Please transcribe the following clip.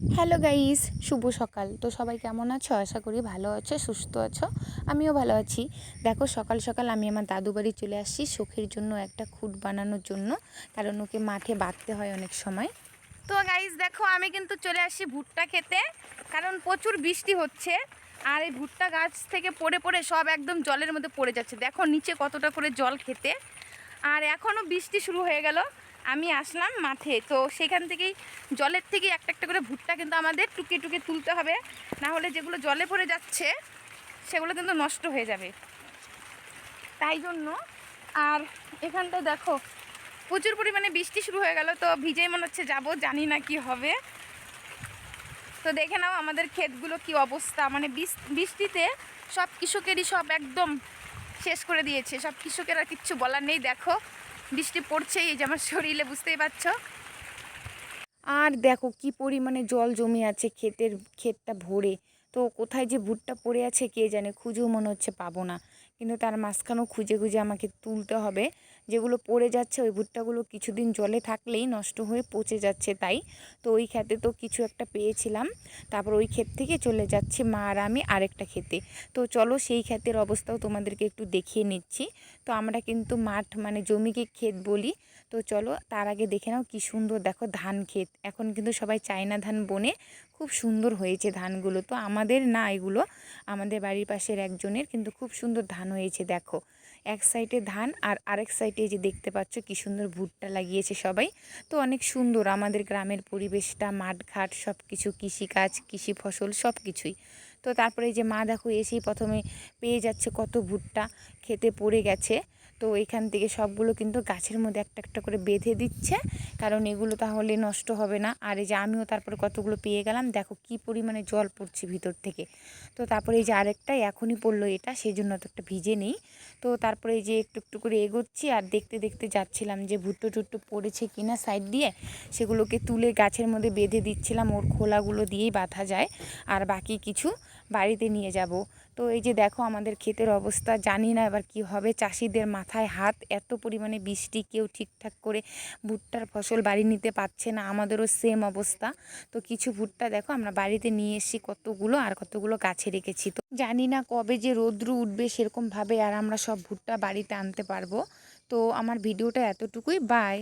Hello guys, শুভ সকাল। তো সবাই কেমন আছো? আশা করি ভালো আছো, সুস্থ আছো। আমিও ভালো আছি। দেখো, সকাল সকাল আমি আমার দাদু বাড়ি চলে আসছি শখের জন্য একটা খুঁট বানানোর জন্য, কারণ ওকে মাঠে বাঁধতে হয় অনেক সময়। তো গাইস, দেখো, আমি কিন্তু চলে আসি ভুট্টা খেতে, কারণ প্রচুর বৃষ্টি হচ্ছে, আর এই ভুট্টা গাছ থেকে পড়ে পড়ে সব একদম জলের মধ্যে পড়ে যাচ্ছে। দেখো, নিচে কতটা করে জল খেতে। আর এখনও বৃষ্টি শুরু হয়ে গেল। আমি আসলাম মাঠে, তো সেখান থেকেই জলের থেকে একটা একটা করে ভুট্টা কিন্তু আমাদের টুকে টুকে তুলতে হবে। না হলে যেগুলো জলে পড়ে যাচ্ছে, সেগুলো কিন্তু নষ্ট হয়ে যাবে। তাই জন্য আর এখানটা দেখো, প্রচুর পরিমাণে বৃষ্টি শুরু হয়ে গেল, তো ভিজেই মনে হচ্ছে যাব, জানি না কি হবে। তো দেখে নাও আমাদের ক্ষেতগুলো কি অবস্থা। মানে বৃষ্টিতে সব কৃষকেরই সব একদম শেষ করে দিয়েছে, সব কৃষকের আর কিচ্ছু বলার নেই। দেখো বৃষ্টি পড়ছে এই যে আমার শরীরে, বুঝতেই পারছ? আর দেখো কি পরিমাণে জল জমে আছে ক্ষেতের, ক্ষেতটা ভরে। তো কোথায় যে ভুট্টা পড়ে আছে কে জানে, খুঁজেও মনে হচ্ছে পাবো না। কিন্তু তার মাঝখানেও খুঁজে খুঁজে আমাকে তুলতে হবে। যেগুলো পড়ে যাচ্ছে, ওই ভুট্টাগুলো কিছুদিন জলে থাকলেই নষ্ট হয়ে পচে যাচ্ছে তাই। তো ওই খেতে তো কিছু একটা পেয়েছিলাম। তারপর ওই ক্ষেত থেকে চলে যাচ্ছে মা আর আমি আরেকটা খেতে তো চলো সেই ক্ষেতের অবস্থাও তোমাদেরকে একটু দেখিয়ে নিচ্ছি। তো আমরা কিন্তু মাঠ মানে জমিকে ক্ষেত বলি। তো চলো তার আগে দেখে নাও কি সুন্দর দেখো ধান ক্ষেত। এখন কিন্তু সবাই চায়না ধান বনে। খুব সুন্দর হয়েছে ধানগুলো। তো আমাদের না এগুলো, আমাদের বাড়ির পাশের একজনের কিন্তু খুব সুন্দর ধান হয়েছে দেখো। এক সাইডে ধান আর আরেক সাইডে যে দেখতে পাচ্ছ কি সুন্দর ভুট্টা লাগিয়েছে সবাই। তো অনেক সুন্দর আমাদের গ্রামের পরিবেশটা, মাঠঘাট সব কিছু কৃষিকাজ, কৃষি ফসল সব কিছুই তো তারপরে এই যে মা দেখো এসেই প্রথমে পেয়ে যাচ্ছে কত ভুট্টা, খেতে পড়ে গেছে। তো এখান থেকে সবগুলো কিন্তু গাছের মধ্যে একটা একটা করে বেঁধে দিচ্ছে। কারণ এগুলো তাহলে নষ্ট হবে না। আর এই যে আমিও তারপরে কতগুলো পেয়ে গেলাম, দেখো কি পরিমাণে জল পড়ছে ভিতর থেকে। তো তারপরে এই যে আরেকটা, এখনই পড়ল এটা সেই জন্য তো একটা ভিজে নেই। তো তারপরে এই যে একটু একটু করে এগোচ্ছি আর দেখতে দেখতে যাচ্ছিলাম যে ভুট্টো টুট্টো পড়েছে কিনা সাইড দিয়ে, সেগুলোকে তুলে গাছের মধ্যে বেঁধে দিচ্ছিলাম। ওর খোলাগুলো দিয়েই বাঁধা যায়। আর বাকি কিছু বাড়িতে নিয়ে যাব। তো এই যে দেখো আমাদের ক্ষেতের অবস্থা, জানি না এবার কি হবে। চাষিদের মাথায় হাত, এত পরিমাণে বৃষ্টি, কেউ ঠিকঠাক করে ভুট্টার ফসল বাড়ি নিতে পারছে না, আমাদেরও সেম অবস্থা। তো কিছু ভুট্টা দেখো, আমরা বাড়িতে নিয়ে এসেছি কতগুলো আর কতগুলো গাছে রেখেছি। তো জানি না কবে যে রৌদ্র উঠবে সেরকমভাবে আর আমরা সব ভুট্টা বাড়িতে আনতে পারব। তো আমার ভিডিওটা এতটুকুই বাই